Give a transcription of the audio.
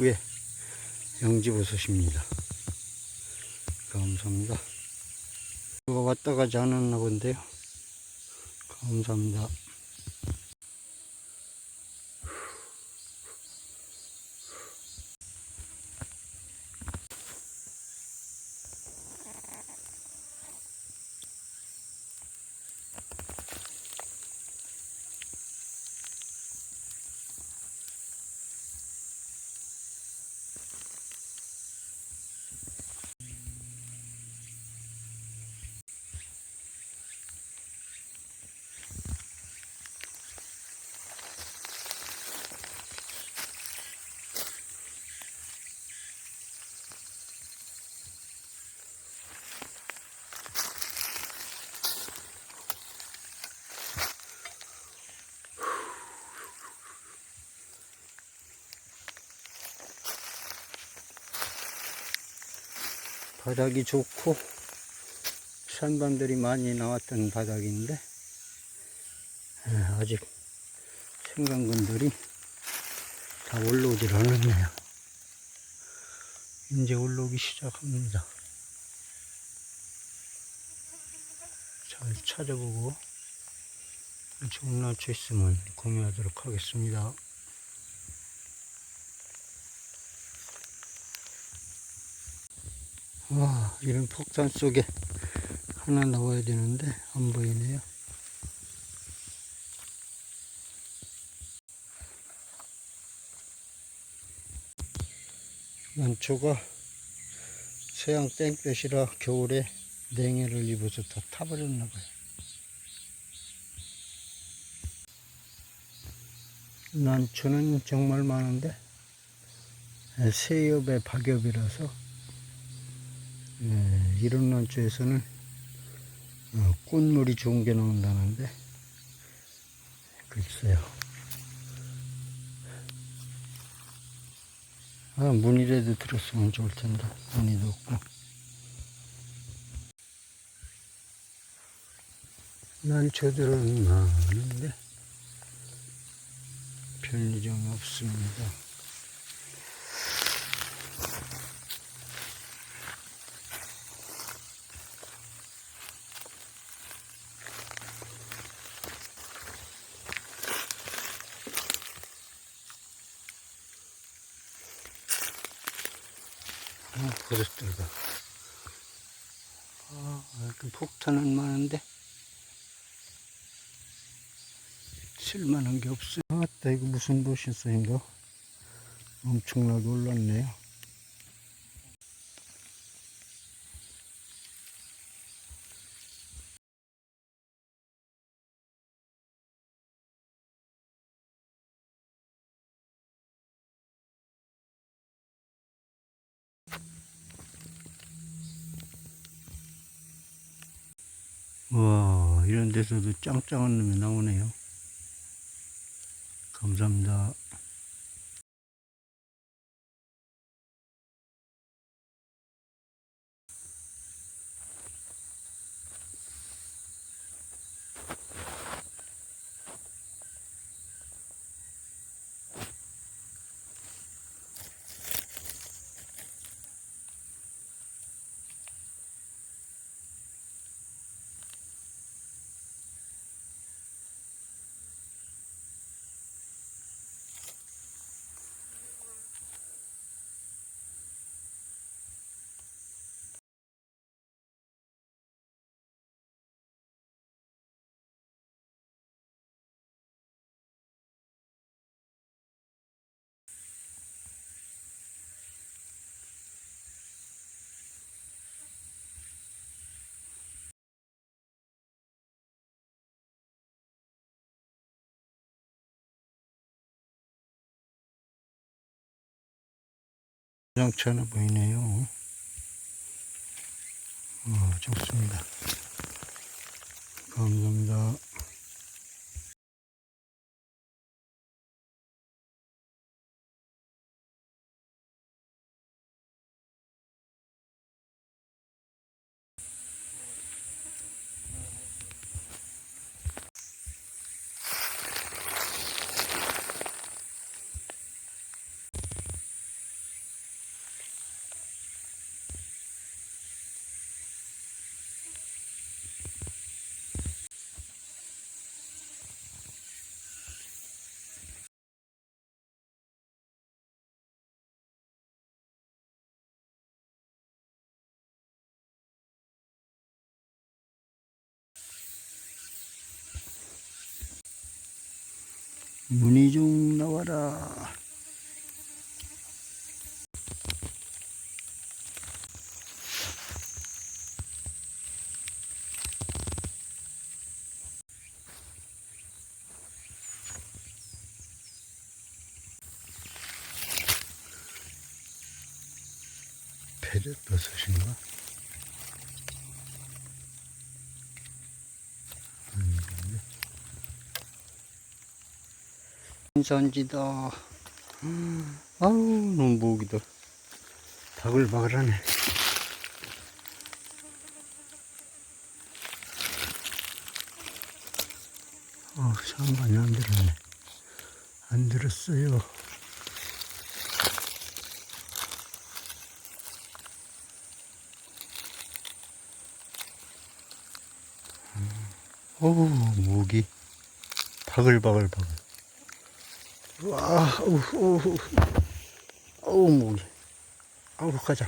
입구에 영지버섯입니다. 감사합니다. 누가 왔다 가지 않았나 본데요. 감사합니다. 바닥이 좋고 산반들이 많이 나왔던 바닥인데 에, 아직 생강근들이 다 올라오질 않았네요. 이제 올라오기 시작합니다. 잘 찾아보고 좋은 날짜 있으면 공유하도록 하겠습니다. 와, 이런 폭탄 속에 하나 나와야 되는데 안 보이네요. 난초가 서양 땡볕이라 겨울에 냉해를 입어서 다 타버렸나 봐요. 난초는 정말 많은데 세엽의 박엽이라서 예, 이런 난초에서는 어, 꽃물이 좋은 게 나온다는데 글쎄요. 아, 무늬라도 들었으면 좋을 텐데 무늬도 없고 난초들은 많은데 별일이 없습니다. 아, 버릇들가. 아, 이렇게 폭탄은 많은데, 쓸만한 게 없어요. 아따, 이거 무슨 보셨어인가? 엄청나게 올랐네요. 와, 이런 데서도 짱짱한 놈이 나오네요. 감사합니다. 장찮아 보이네요. 어, 좋습니다. 감사합니다. 문희중 나와라. 페렛버섯인가? 인산지다. 아우, 너무 무기다. 바글바글하네. 어, 상관이 안 들었네. 안 들었어요. 오, 무기. 바글바글바글. 와, 어우, 어우, 어우, 무기. 아우, 가자.